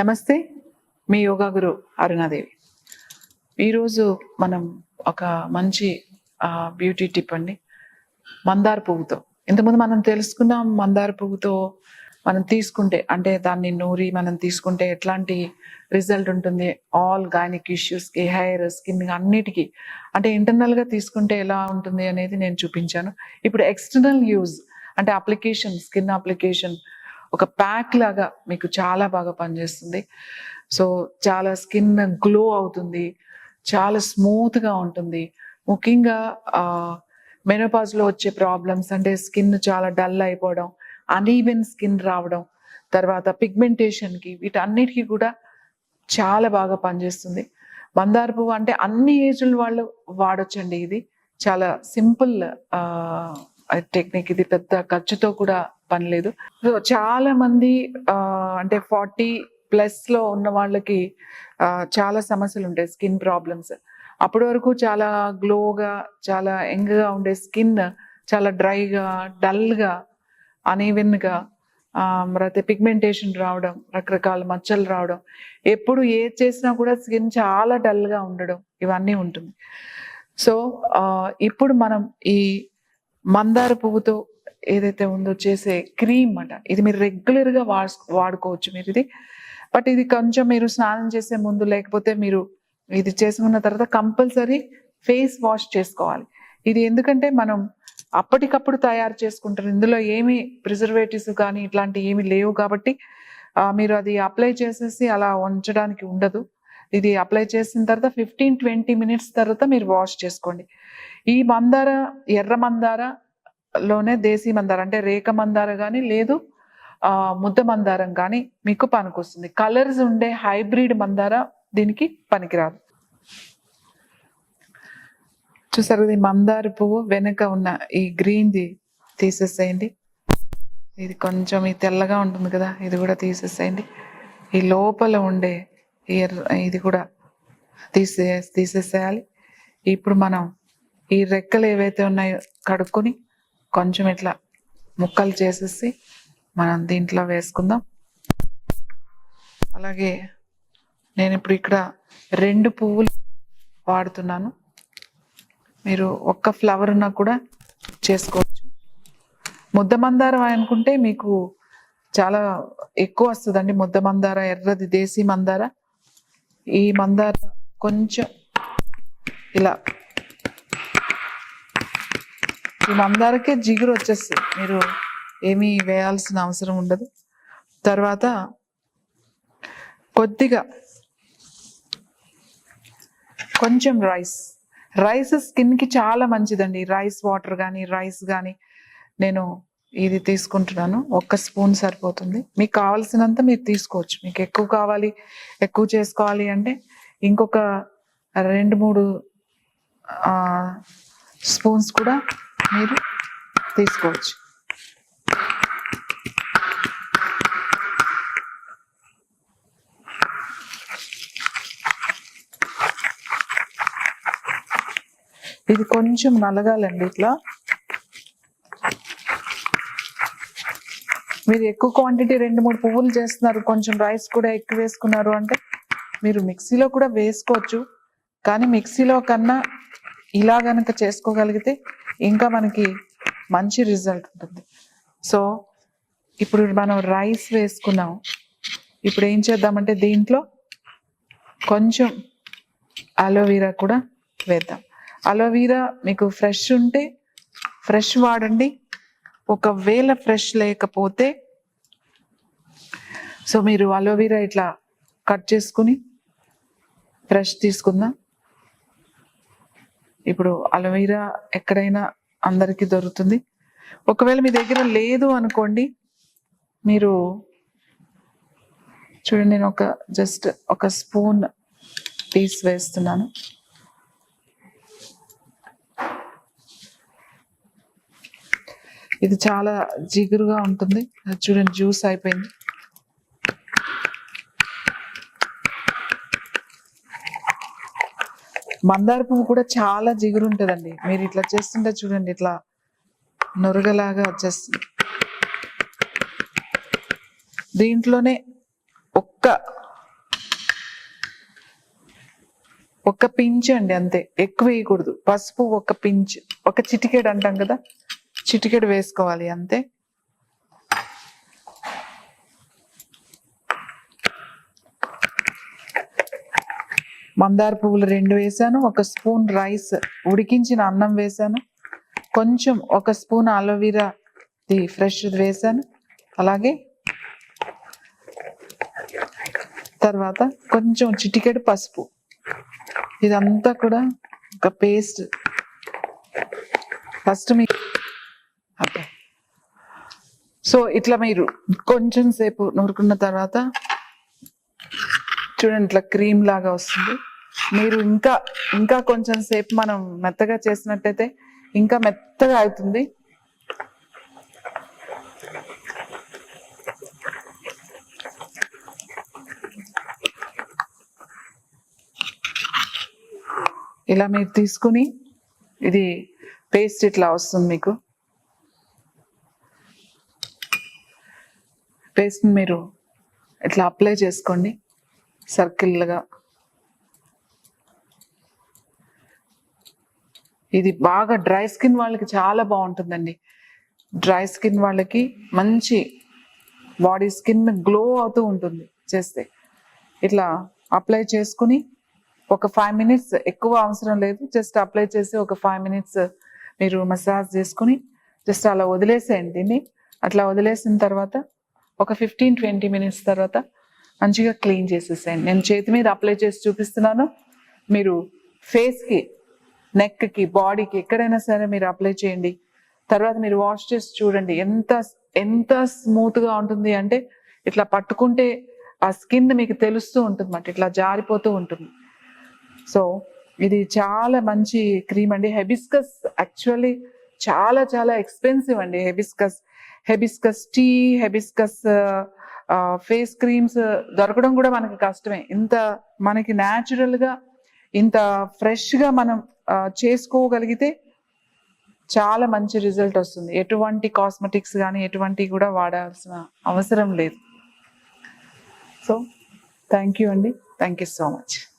నమస్తే మీ యోగా గురు అరుణాదేవి. ఈరోజు మనం ఒక మంచి బ్యూటీ టిప్ అండి. మందార పువ్వుతో. ఇంతకుముందు మనం తెలుసుకున్నాం మందార పువ్వుతో మనం తీసుకుంటే అంటే దాన్ని నూరి మనం తీసుకుంటే ఎట్లాంటి రిజల్ట్ ఉంటుంది? ఆల్ గైనిక్ ఇష్యూస్కి హెయిర్ స్కిన్ అన్నిటికీ. అంటే ఇంటర్నల్గా తీసుకుంటే ఎలా ఉంటుంది అనేది నేను చూపించాను. ఇప్పుడు ఎక్స్టర్నల్ యూజ్ అంటే అప్లికేషన్ స్కిన్ అప్లికేషన్ ఒక ప్యాక్ లాగా మీకు చాలా బాగా పనిచేస్తుంది. సో చాలా స్కిన్ గ్లో అవుతుంది. చాలా స్మూత్గా ఉంటుంది. ముఖ్యంగా మెనోపాజ్లో వచ్చే ప్రాబ్లమ్స్ అంటే స్కిన్ చాలా డల్ అయిపోవడం అన్ఈవెన్ స్కిన్ రావడం తర్వాత పిగ్మెంటేషన్కి వీటన్నిటికీ కూడా చాలా బాగా పనిచేస్తుంది. మందార పువ్వు అంటే అన్ని ఏజ్ల వాళ్ళు వాడొచ్చండి ఇది. చాలా సింపుల్ టెక్నిక్ ఇది. పెద్ద ఖర్చుతో కూడా పని లేదు. సో చాలా మంది అంటే ఫార్టీ ప్లస్లో ఉన్న వాళ్ళకి చాలా సమస్యలు ఉంటాయి స్కిన్ ప్రాబ్లమ్స్. అప్పటి వరకు చాలా గ్లోగా చాలా యంగ్గా ఉండే స్కిన్ చాలా డ్రైగా డల్గా గా అయితే పిగ్మెంటేషన్ రావడం రకరకాల మచ్చలు రావడం. ఎప్పుడు ఏది చేసినా కూడా స్కిన్ చాలా డల్గా ఉండడం ఇవన్నీ ఉంటుంది. సో ఇప్పుడు మనం ఈ మందార పువ్వుతో ఏదైతే ఉందో చేసే క్రీమ్ అంట. ఇది మీరు రెగ్యులర్గా వాడు వాడుకోవచ్చు మీరు ఇది. బట్ ఇది కొంచెం మీరు స్నానం చేసే ముందు లేకపోతే మీరు ఇది చేసుకున్న తర్వాత కంపల్సరీ ఫేస్ వాష్ చేసుకోవాలి. ఇది ఎందుకంటే మనం అప్పటికప్పుడు తయారు చేసుకుంటారు. ఇందులో ఏమి ప్రిజర్వేటివ్స్ కానీ ఇట్లాంటి ఏమి లేవు కాబట్టి మీరు అది అప్లై చేసేసి అలా ఉంచడానికి ఉండదు. ఇది అప్లై చేసిన తర్వాత ఫిఫ్టీన్ ట్వంటీ మినిట్స్ తర్వాత మీరు వాష్ చేసుకోండి. ఈ మందార ఎర్ర మందార లోనే దేశీ మందార అంటే రేఖ మందార కానీ లేదు ఆ, ముద్ద మందారం కానీ మీకు పనికొస్తుంది. కలర్స్ ఉండే హైబ్రిడ్ మందార దీనికి పనికిరాదు. చూసారు ఇది మందార పువ్వు వెనుక ఉన్న ఈ గ్రీన్ది తీసేసేయండి. ఇది కొంచెం ఈ తెల్లగా ఉంటుంది కదా ఇది కూడా తీసేసేయండి. ఈ లోపల ఉండే ఎర్ర ఇది కూడా తీసే తీసేసేయాలి. ఇప్పుడు మనం ఈ రెక్కలు ఏవైతే ఉన్నాయో కడుక్కొని కొంచెం ఇట్లా ముక్కలు చేసేసి మనం దీంట్లో వేసుకుందాం. అలాగే నేను ఇప్పుడు ఇక్కడ రెండు పువ్వులు వాడుతున్నాను. మీరు ఒక్క ఫ్లవర్ ఉన్నా కూడా చేసుకోవచ్చు. ముద్ద మందారం అనుకుంటే మీకు చాలా ఎక్కువ వస్తుందండి. ముద్ద మందార ఎర్రది దేశీ మందార. ఈ మందార కొంచెం ఇలా ఈ జిగురు వచ్చేస్తుంది మీరు ఏమీ వేయాల్సిన అవసరం ఉండదు. తర్వాత కొద్దిగా కొంచెం రైస్. రైస్ స్కిన్కి చాలా మంచిదండి. రైస్ వాటర్ కానీ రైస్ కానీ నేను ఇది తీసుకుంటున్నాను. ఒక్క స్పూన్ సరిపోతుంది. మీకు కావాల్సినంత మీరు తీసుకోవచ్చు. మీకు ఎక్కువ కావాలి ఎక్కువ చేసుకోవాలి అంటే ఇంకొక రెండు మూడు స్పూన్స్ కూడా మీరు తీసుకోవచ్చు. ఇది కొంచెం నలగాలండి ఇట్లా. మీరు ఎక్కువ క్వాంటిటీ రెండు మూడు పువ్వులు చేస్తున్నారు కొంచెం రైస్ కూడా ఎక్కువ వేసుకున్నారు అంటే మీరు మిక్సీలో కూడా వేసుకోవచ్చు. కానీ మిక్సీలో కన్నా ఇలా కనుక చేసుకోగలిగితే ఇంకా మనకి మంచి రిజల్ట్ ఉంటుంది. సో ఇప్పుడు మనం రైస్ వేసుకున్నాం. ఇప్పుడు ఏం చేద్దామంటే దీంట్లో కొంచెం అలోవీరా కూడా వేద్దాం. అలోవీరా మీకు ఫ్రెష్ ఉంటే ఫ్రెష్ వాడండి. ఒకవేళ ఫ్రెష్ లేకపోతే సో మీరు అలోవీరా ఇట్లా కట్ చేసుకుని ఫ్రెష్ తీసుకుందాం. ఇప్పుడు అలోవీరా ఎక్కడైనా అందరికీ దొరుకుతుంది. ఒకవేళ మీ దగ్గర లేదు అనుకోండి మీరు చూడండి నేను ఒక జస్ట్ ఒక స్పూన్ పీస్ వేస్తున్నాను. ఇది చాలా జిగురుగా ఉంటుంది. అది చూడండి జ్యూస్ అయిపోయింది. మందార పువ్వు కూడా చాలా జిగురు ఉంటుందండి మీరు ఇట్లా చేస్తుంటే చూడండి ఇట్లా నురగలాగా వచ్చేస్తుంది దీంట్లోనే ఒక్క ఒక్క పించ్ అండి అంతే. ఎక్కువ వేయకూడదు. పసుపు ఒక పించ్ ఒక చిటికెడు అంటాం కదా చిటికెడు వేసుకోవాలి అంతే. మందార పువ్వులు రెండు వేసాను ఒక స్పూన్ రైస్ ఉడికించిన అన్నం వేసాను కొంచెం ఒక స్పూన్ అలోవీరా ది ఫ్రెష్ వేసాను అలాగే తర్వాత కొంచెం చిటికెడు పసుపు. ఇదంతా కూడా ఒక పేస్ట్. ఫస్ట్ మీ ఓకే సో ఇట్లా మీరు కొంచెం సేపు నూరుకున్న తర్వాత చూడండి ఇట్లా క్రీమ్ లాగా వస్తుంది. మీరు ఇంకా ఇంకా కొంచెం సేపు మనం మెత్తగా చేసినట్టయితే ఇంకా మెత్తగా అవుతుంది. ఇలా మీరు తీసుకుని ఇది పేస్ట్ ఇట్లా వస్తుంది మీకు. పేస్ట్ మీరు ఇట్లా అప్లై చేసుకోండి. సర్కిల్గా. ఇది బాగా డ్రై స్కిన్ వాళ్ళకి చాలా బాగుంటుందండి. డ్రై స్కిన్ వాళ్ళకి మంచి బాడీ స్కిన్ గ్లో అవుతూ ఉంటుంది చేస్తే. ఇట్లా అప్లై చేసుకుని ఒక ఫైవ్ మినిట్స్ ఎక్కువ అవసరం లేదు. జస్ట్ అప్లై చేసి ఒక ఫైవ్ మినిట్స్ మీరు మసాజ్ చేసుకుని జస్ట్ అలా వదిలేసేయండి దీన్ని. అట్లా వదిలేసిన తర్వాత ఒక ఫిఫ్టీన్ ట్వంటీ మినిట్స్ తర్వాత మంచిగా క్లీన్ చేసేసేయండి. నేను చేతి మీద అప్లై చేసి చూపిస్తున్నాను. మీరు ఫేస్కి నెక్కి బాడీకి ఎక్కడైనా సరే మీరు అప్లై చేయండి. తర్వాత మీరు వాష్ చేసి చూడండి. ఎంత ఎంత స్మూత్గా ఉంటుంది అంటే ఇట్లా పట్టుకుంటే ఆ స్కిన్ మీకు తెలుస్తూ ఉంటుంది అన్నమాట ఇట్లా జారిపోతూ ఉంటుంది. సో ఇది చాలా మంచి క్రీమ్ అండి. హెబిస్కస్ యాక్చువల్లీ చాలా చాలా ఎక్స్పెన్సివ్ అండి hibiscus hibiscus tea hibiscus face creams దొరకడం కూడా మనకి కష్టమే. ఇంత మనకి న్యాచురల్గా ఇంత ఫ్రెష్గా మనం చేసుకోగలిగితే చాలా మంచి రిజల్ట్ వస్తుంది. ఎటువంటి కాస్మెటిక్స్ కానీ ఎటువంటి కూడా వాడాల్సిన అవసరం లేదు. సో థ్యాంక్ యూ అండి. Thank you so much.